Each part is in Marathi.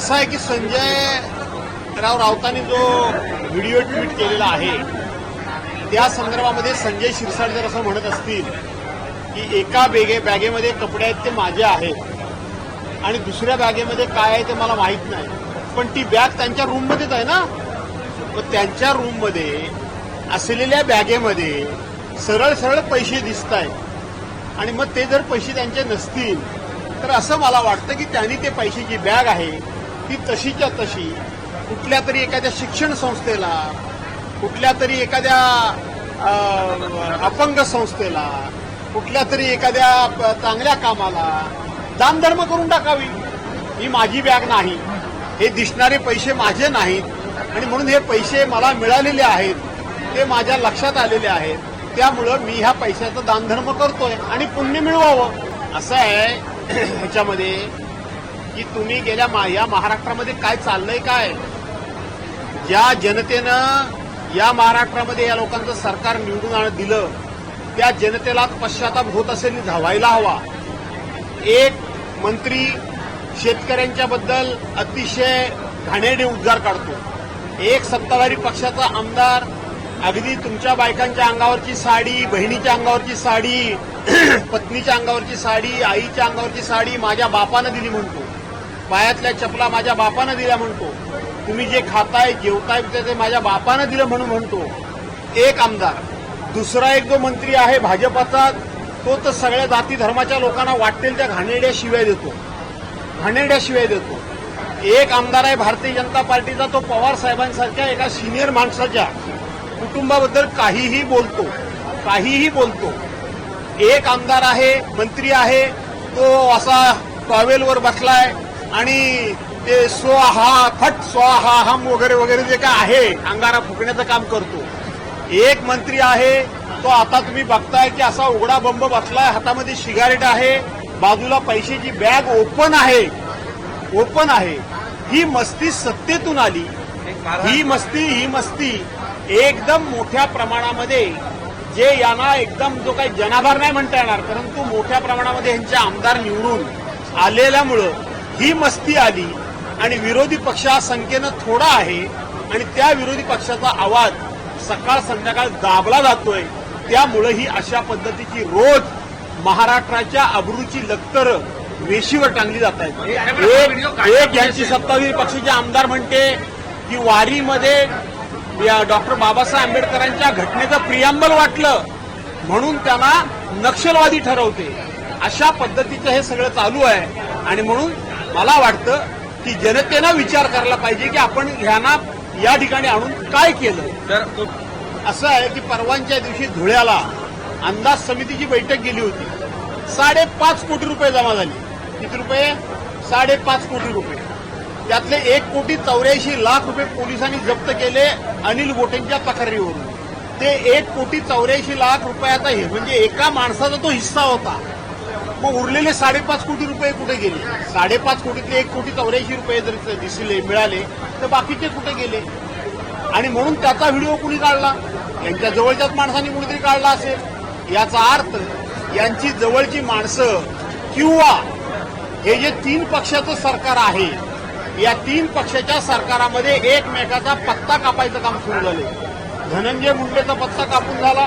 असं आहे की संजय राव राऊतांनी जो व्हिडिओ ट्विट केलेला आहे त्या संदर्भामध्ये संजय शिरसाट जर असं म्हणत असतील की एका बेगे बॅगेमध्ये कपडे आहेत ते माझे आहेत आणि दुसऱ्या बॅगेमध्ये काय आहे ते मला माहीत नाही पण ती बॅग त्यांच्या रूममध्येच आहे ना? मग त्यांच्या रूममध्ये असलेल्या बॅगेमध्ये सरळ सरळ पैसे दिसत आहेत. आणि मग ते जर पैसे त्यांचे नसतील तर असं मला वाटतं की त्यांनी ते पैशाची बॅग आहे ती तशीच्या तशी कुठल्या तरी एखाद्या शिक्षण संस्थेला कुठल्या तरी एखाद्या अपंग संस्थेला कुठल्या तरी एखाद्या प- चांगल्या कामाला दानधर्म करून टाकावी. ही माझी बॅग नाही. हे दिसणारे पैसे माझे नाहीत. आणि म्हणून हे पैसे मला मिळालेले आहेत ते माझ्या लक्षात आलेले आहेत. त्यामुळं मी ह्या पैशाचं दानधर्म करतोय आणि पुण्य मिळवावं. असं आहे. ह्याच्यामध्ये की तुम्ही गेल्या या महाराष्ट्रामध्ये काय चाललंय काय? ज्या जनतेनं या महाराष्ट्रामध्ये या लोकांचं सरकार निवडून आण- दिलं त्या जनतेला पश्चाताप होत असेल धावायला हवा. एक मंत्री शेतकऱ्यांच्या बद्दल अतिशय घाणेडे उद्गार काढतो. एक सत्ताधारी पक्षाचा आमदार अगदी तुमच्या बायकांच्या अंगावरची साडी बहिणीच्या अंगावरची साडी पत्नीच्या अंगावरची साडी आईच्या अंगावरची साडी माझ्या बापानं दिली म्हणतो. पायातल्या चपला माझ्या बापानं दिल्या म्हणतो. तुम्ही जे खाताय जेवताय ते माझ्या बापानं दिलं म्हणून म्हणतो. एक आमदार. दुसरा एक जो मंत्री आहे भाजपाचा तो तर सगळ्या जाती धर्माच्या लोकांना वाटेल त्या घाणेरड्याशिवाय देतो. घाणेरड्याशिवाय देतो. एक आमदार आहे भारतीय जनता पार्टीचा तो पवार साहेबांसारख्या एका सिनियर माणसाच्या कुटुंबाबद्दल काहीही बोलतो. काहीही बोलतो. एक आमदार आहे मंत्री आहे तो असा टॉवेलवर बसलाय आणि ते स्वाहा फट स्वाहा हम वगैरे वगैरे जे काय आहे अंगारा फुकण्याचं काम करतो. एक मंत्री आहे तो आता तुम्ही बघताय की असा उघडा बंब बसलाय हातामध्ये सिगारेट आहे बाजूला पैशाची बॅग ओपन आहे. ओपन आहे. ही मस्ती सत्तेतून आली. ही मस्ती ही मस्ती एकदम मोठ्या प्रमाणामध्ये जे यांना एकदम जो काही जनाभार नाही म्हणता येणार परंतु मोठ्या प्रमाणामध्ये यांचे आमदार निवडून आलेल्यामुळं ही मस्ती आली आणि विरोधी पक्ष हा संख्येनं थोडा आहे आणि त्या विरोधी पक्षाचा आवाज सकाळ संध्याकाळ दाबला जातोय. त्यामुळं ही अशा पद्धतीची रोज महाराष्ट्राच्या अब्रूची लक्तर वेशीवर टांगली जात आहेत. एक एक यांची सत्ताधारी पक्षाचे आमदार म्हणते की वारीमध्ये या डॉक्टर बाबासाहेब आंबेडकरांच्या घटनेचं प्रियांबल वाटलं म्हणून त्यांना नक्षलवादी ठरवते. अशा पद्धतीचं हे सगळं चालू आहे आणि म्हणून मला वाटतं की जनतेनं विचार करायला पाहिजे की आपण ह्यांना या ठिकाणी आणून काय केलं? तर तो असं आहे की परवांच्या दिवशी धुळ्याला अंदाज समितीची बैठक गेली होती. साडेपाच कोटी रुपये जमा झाले. किती रुपये? साडेपाच कोटी रुपये. त्यातले एक कोटी चौऱ्याऐंशी लाख रुपये पोलिसांनी जप्त केले अनिल गोटेंच्या तक्रारीवरून. ते एक कोटी चौऱ्याऐंशी लाख रुपयाचा हे म्हणजे एका माणसाचा तो हिस्सा होता. मग उरलेले साडेपाच कोटी रुपये कुठे गेले? साडेपाच कोटीतले एक कोटी चौऱ्याऐंशी रुपये जर दिसले मिळाले तर बाकीचे कुठे गेले? आणि म्हणून त्याचा व्हिडिओ कुणी काढला? यांच्या जवळच्याच माणसांनी कुणीतरी काढला असेल? याचा अर्थ यांची जवळची माणसं किंवा हे जे तीन पक्षाचं सरकार आहे या तीन पक्षाच्या सरकारामध्ये एकमेकाचा पत्ता कापायचं काम सुरू झाले धनंजय मुंडेचा पत्ता कापून झाला.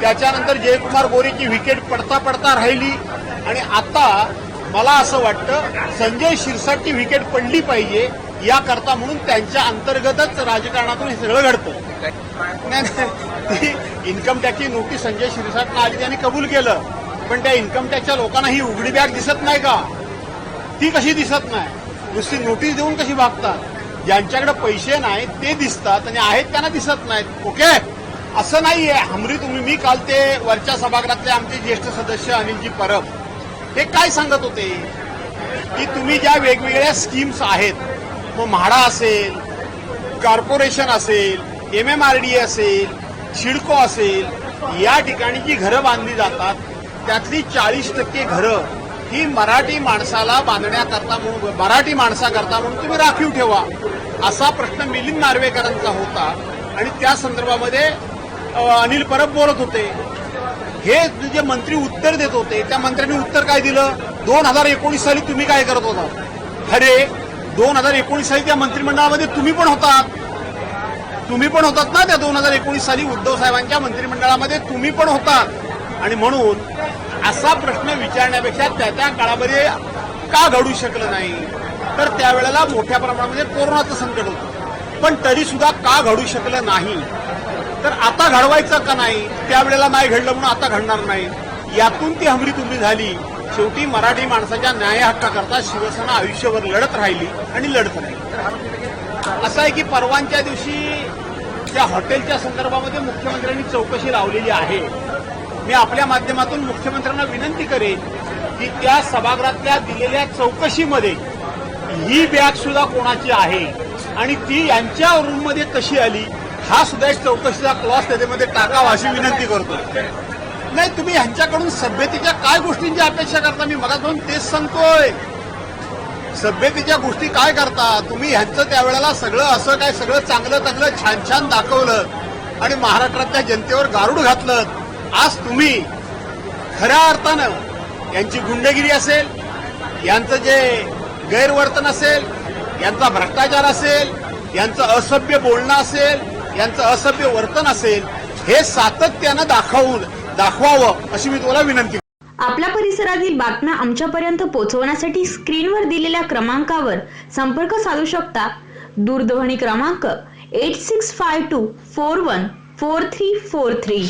त्याच्यानंतर जयकुमार गोरेची विकेट पडता पडता राहिली. आणि आता मला असं वाटतं संजय शिरसाटची विकेट पडली पाहिजे याकरता म्हणून त्यांच्या अंतर्गतच राजकारणातून हे सगळं घडतं. ती इन्कम टॅक्सची नोटीस संजय शिरसाटनं आली त्यांनी कबूल केलं. पण त्या इन्कम टॅक्सच्या लोकांना ही उघडी बॅग दिसत नाही का? ती कशी दिसत नाही? नुसती नोटीस देऊन कशी भागतात? ज्यांच्याकडे पैसे नाहीत ते दिसतात आणि आहेत त्यांना दिसत नाहीत. ओके? असं नाहीये. हमरी तुम्ही मी काल ते वरच्या सभागृहातले आमचे ज्येष्ठ सदस्य अनिलजी परब हे काय सांगत होते? की तुम्ही ज्या वेगवेगळ्या स्कीम्स आहेत मग म्हाडा असेल कॉर्पोरेशन असेल एम एम आर डी असेल शिडको असेल या ठिकाणी जी घरं बांधली जातात त्यातली चाळीस टक्के घरं ही मराठी माणसाला बांधण्याकरता म्हणून मराठी माणसाकरता म्हणून तुम्ही राखीव ठेवा असा प्रश्न मिलिंद नार्वेकरांचा होता. आणि त्या संदर्भामध्ये अनिल परब बोलत होते. हे जे मंत्री उत्तर देत होते त्या मंत्र्यांनी उत्तर काय दिलं? दोन हजार एकोणीस साली तुम्ही काय करत होता? अरे दोन हजार एकोणीस साली त्या मंत्रिमंडळामध्ये तुम्ही पण होतात. तुम्ही पण होतात ना त्या दोन हजार एकोणीस साली उद्धव साहेबांच्या मंत्रिमंडळामध्ये तुम्ही पण होतात. आणि म्हणून असा प्रश्न विचारण्यापेक्षा त्या त्या काळामध्ये का घडू शकलं नाही? तर त्यावेळेला मोठ्या प्रमाणामध्ये कोरोनाचं संकट होतं. पण तरी सुद्धा का घडू शकलं नाही? तर आता घडवायचं का नाही? त्यावेळेला नाही घडलं म्हणून आता घडणार नाही. यातून ती हमरी तुम्ही झाली. शेवटी मराठी माणसाच्या न्याय हक्काकरता शिवसेना आयुष्यभर लढत राहिली आणि लढत राहिली. असं आहे की परवानच्या दिवशी त्या हॉटेलच्या संदर्भामध्ये मुख्यमंत्र्यांनी चौकशी लावलेली आहे. मी आपल्या माध्यमातून मुख्यमंत्र्यांना विनंती करेन की त्या सभागृहातल्या दिलेल्या चौकशीमध्ये ही बॅग सुद्धा कोणाची आहे आणि ती यांच्या रूममध्ये कशी आली हा सुद्धा एक चौकशीचा क्लॉस त्याच्यामध्ये टाकावा अशी विनंती करतो. नाही तुम्ही ह्यांच्याकडून सभ्यतेच्या काय गोष्टींची अपेक्षा करता? मी मला जाऊन तेच सांगतोय. सभ्यतेच्या गोष्टी काय करता? तुम्ही ह्यांचं त्यावेळेला सगळं असं काय सगळं चांगलं चांगलं छान छान दाखवलं आणि महाराष्ट्रातल्या जनतेवर गारुड घातलं. आज तुम्ही खऱ्या अर्थानं यांची गुंडगिरी असेल यांचं जे गैरवर्तन असेल यांचा भ्रष्टाचार असेल यांचं असभ्य बोलणं असेल यांचं असभ्य वर्तन असेल हे सातत्यानं दाखवून दाखवावं अशी मी तुम्हाला विनंती आपल्या परिसरातील बातम्या आमच्यापर्यंत पोहोचवण्यासाठी स्क्रीनवर दिलेल्या क्रमांकावर संपर्क साधू शकता. दूरध्वनी क्रमांक eight six five two four one four three four three